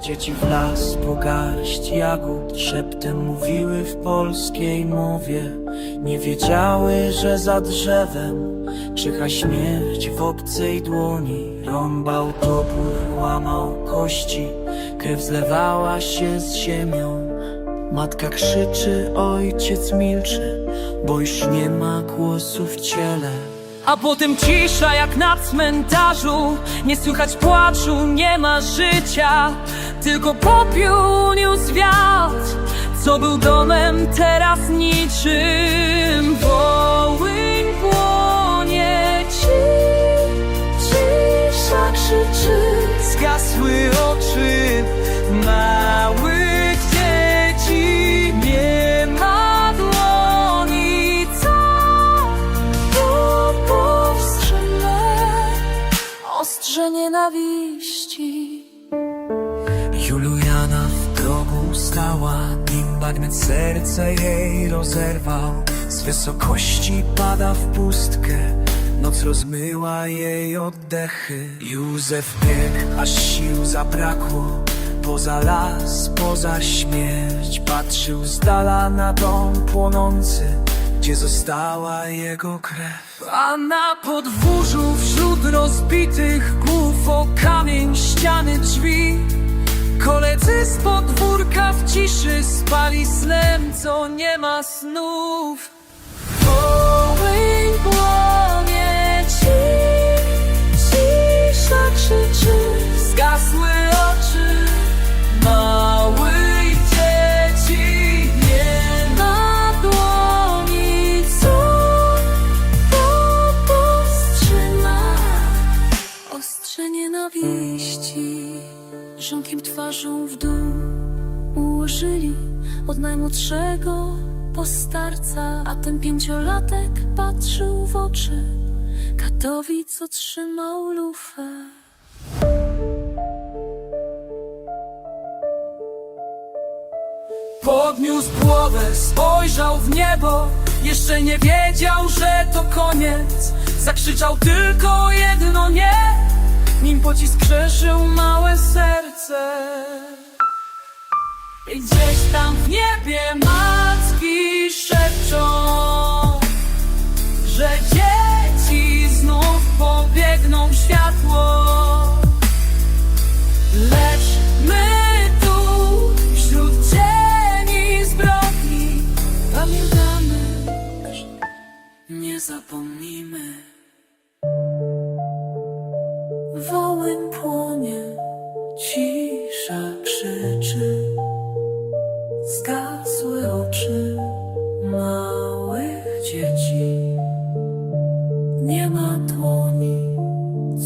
dzieci w las po garść jagód Szeptem mówiły w polskiej mowie. Nie wiedziały, że za drzewem Czyha śmierć w obcej dłoni. Rąbał topór, łamał kości Krew zlewała się z ziemią. Matka krzyczy, ojciec milczy Bo już nie ma głosu w ciele a potem cisza jak na cmentarzu. Nie słychać płaczu, nie ma życia. Tylko popiół niósł wiatr Co był domem, teraz niczym. Wołyń Juliana w grobu stała, nim bagnet serca jej rozerwał. Z wysokości pada w pustkę, noc rozmyła jej oddechy. Józef biegł, aż sił zabrakło. Poza las, poza śmierć, patrzył z dala na dom płonący gdzie została jego krew. A na podwórzu wśród rozbitych głów o kamień ściany drzwi Koledzy z podwórka w ciszy spali snem, co nie ma snów. Wołyń płonie ci, cisza krzyczy, zgasły oczy małych dzieci. Nie ma dłoni. Żonkiem twarzą w dół ułożyli od najmłodszego po starca, a ten pięciolatek patrzył w oczy katowi, co trzymał lufę. Podniósł głowę, spojrzał w niebo Jeszcze nie wiedział, że to koniec Zakrzyczał tylko jedno nie Nim pocisk krzeszył małe serce. I gdzieś tam w niebie macki szepczą Że dzieci znów pobiegną światło. Lecz my tu, wśród cieni zbrodni Pamiętamy, nie zapomnimy krzyczy, zgasły oczy małych dzieci. Nie ma dłoni,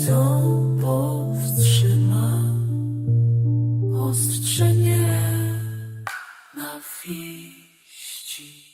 co powstrzyma ostrze nie na wiści.